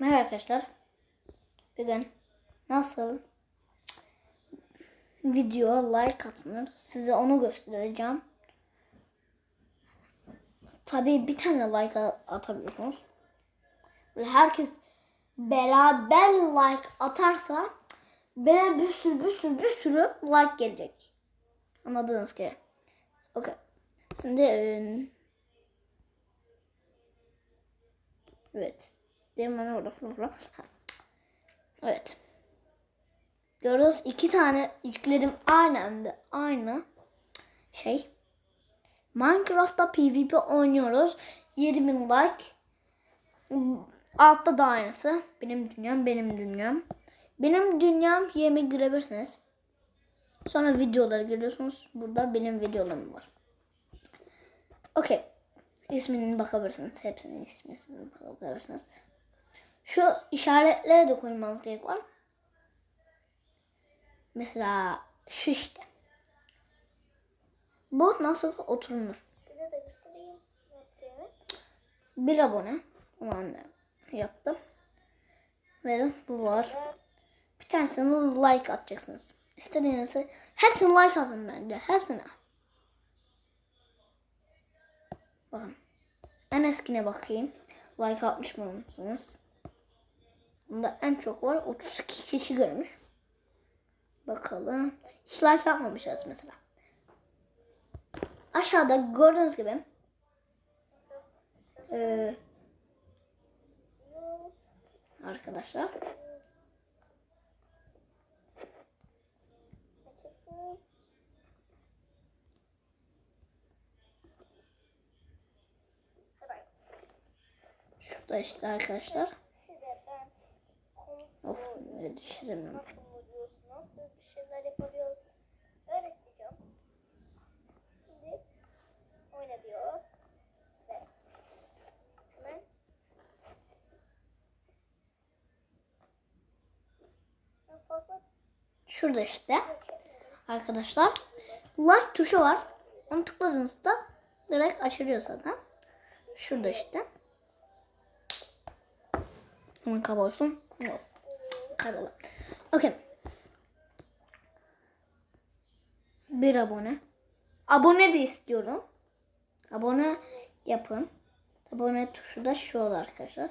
Merhaba arkadaşlar. Bugün nasıl video like atılır size onu göstereceğim. Tabii bir tane like atabiliyorsunuz. Böyle herkes beraber like atarsa bana bir sürü bir sürü bir sürü like gelecek. Anladınız ki. Okey. Şimdi eee, Evet. Demin bana orada falan. Evet. Görüyoruz iki tane yükledim aynı anda aynı şey. Minecraft'ta PvP oynuyoruz. 7000 like. Altta da aynısı. Benim dünyam, benim dünyam. Benim dünyam yemek girebilirsiniz. Sonra videoları görüyorsunuz. Burada benim videolarım var. Okey. İsmini bakabilirsiniz. Hepsinin ismini bakabilirsiniz. Şu işaretlere de koymanız gerek var. Mesela şu işte. Bu nasıl oturulur? Bir abone. Ulan yaptım. Ve bu var. Bir tanesini like atacaksınız. İstediğinizi hepsini like atın bence. Hepsine. Bakın. En eskine bakayım. Like atmış mısınız? Bunda en çok var. 32 kişi görmüş. Bakalım. Hiç like yapmamışız mesela. Aşağıda gördüğünüz gibi eee, arkadaşlar şurada işte arkadaşlar. Ne düşüremiyorum. nasıl bir şeyler yapabiliyoruz öğreteceğim. Şimdi oyna diyoruz. Ve hemen Şurada işte arkadaşlar like tuşu var. Onu tıkladığınızda direkt açılıyor zaten. Şurada işte. Hemen kaybolsun. Yok. Kaybolur. Okey. Bir abone. Abone de istiyorum. Abone yapın. Abone tuşu da şu arkadaşlar.